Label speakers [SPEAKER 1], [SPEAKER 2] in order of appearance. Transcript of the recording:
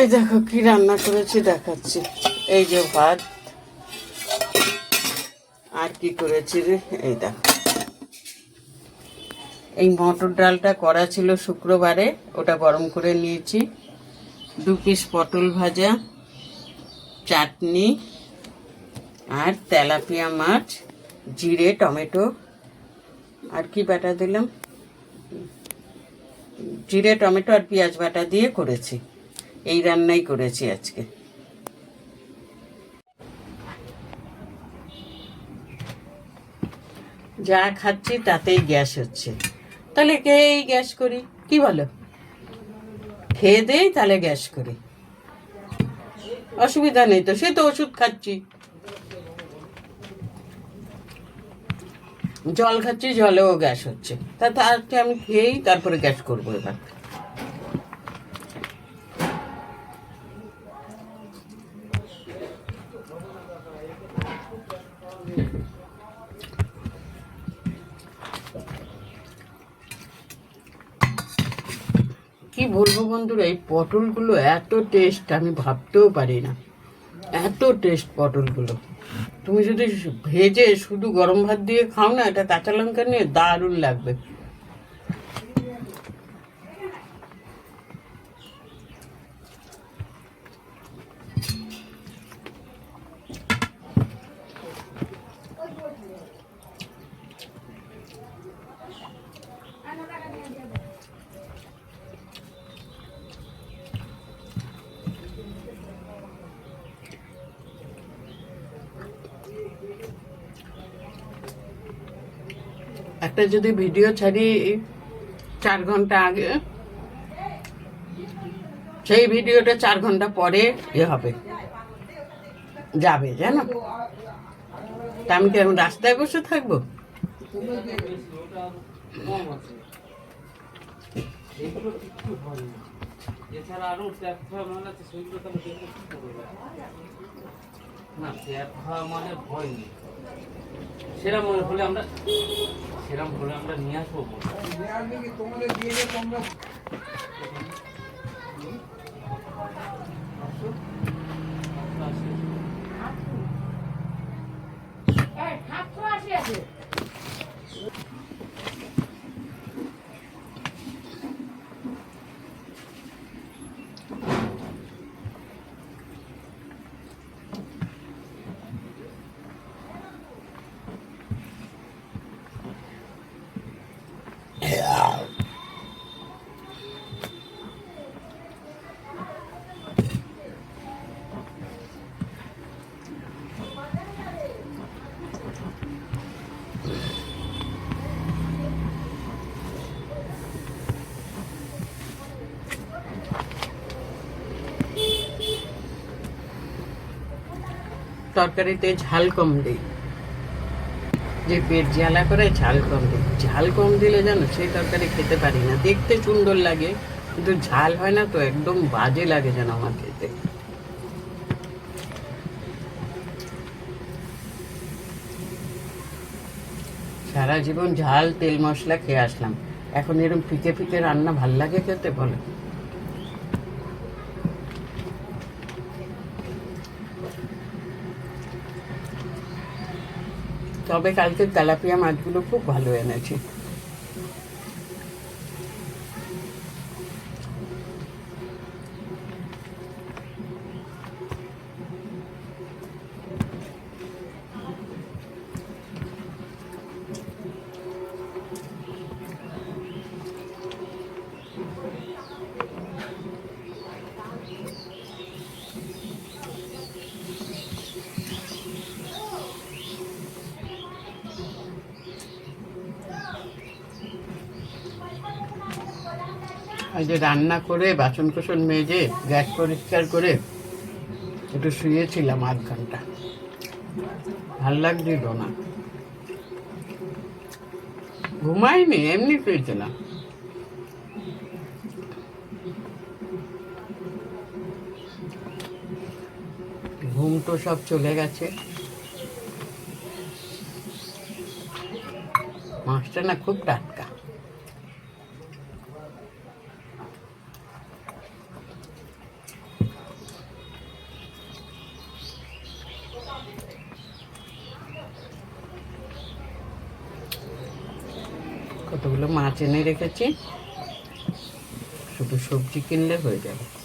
[SPEAKER 1] এই দেখো কি রান্না করেছি, দেখাচ্ছি। এই যে ভাত। আর কি করেছি রে? এই দেখো। এই মটর ডালটা করা ছিল শুক্রবারে, ওটা গরম করে নিয়েছি। দু পিস পটল ভাজা, চাটনি আর তেলাপিয়া মাছ, জিরে, টমেটো। আর কি বাটা দিলাম? জিরে, টমেটো আর পেঁয়াজ বাটা দিয়ে করেছি। এই রান্নাই করেছি আজকে। যা খাচ্ছি তাতেই গ্যাস হচ্ছে। তাহলে এই গ্যাস করি? কি বলো? খেয়ে দেই, তাহলে গ্যাস করি। অসুবিধা নেই তো, সে তো ওষুধ খাচ্ছি। জল খাচ্ছি, জলেও গ্যাস হচ্ছে। তা তাকে আমি খেয়েই তারপরে গ্যাস করব এবার। কি বলব বন্ধুরা, এই পটলগুলো এত টেস্ট আমি ভাবতেও পারি না। এত টেস্ট পটলগুলো। তুমি যদি ভেজে শুধু গরম ভাত দিয়ে খাও না, এটা কাঁচা লঙ্কা নিয়ে দারুণ লাগবে। একটা যদি ভিডিও ছাড়ি চার ঘণ্টা আগে, সেই ভিডিওটা চার ঘণ্টা পরে ইয়ে হবে। যাবে, জানো? তা আমি কি এখন রাস্তায় বসে থাকব?
[SPEAKER 2] এছাড়া আরও না মানে ভয় নেই। সেরম হলে আমরা সেরকম হলে আমরা নিয়ে আসব
[SPEAKER 1] তরকারিতে ঝাল কম দিই। যে পেট জ্বালা করে ঝাল কম দিই। ঝাল কম দিলে জানো, সেই তরকারি খেতে পারি না। দেখতে সুন্দর লাগে, কিন্তু ঝাল হয় না তো একদম বাজে লাগে যেন আমার খেতে। সারা জীবন ঝাল, তেল মশলা খেয়ে আসলাম। এখন এরকম ফিকে ফিকে রান্না ভালো লাগে খেতে বলে? তবে কালকে তেলাপিয়া মাছগুলো খুব ভালো এনেছে। এই যে রান্না করে বাসন কোসন মেজে, গ্যাস পরিষ্কার করে একটু শুয়েছিলাম আধ ঘণ্টা ভালো লাগছিল না। ঘুমাইনি, এমনি শুয়েছিলাম। ঘুম তো সব চলে গেছে। মাছটা না খুব টাটকা। কতগুলো মাছ এনে রেখেছি? শুধু সবজি কিনলে হয়ে যাবে।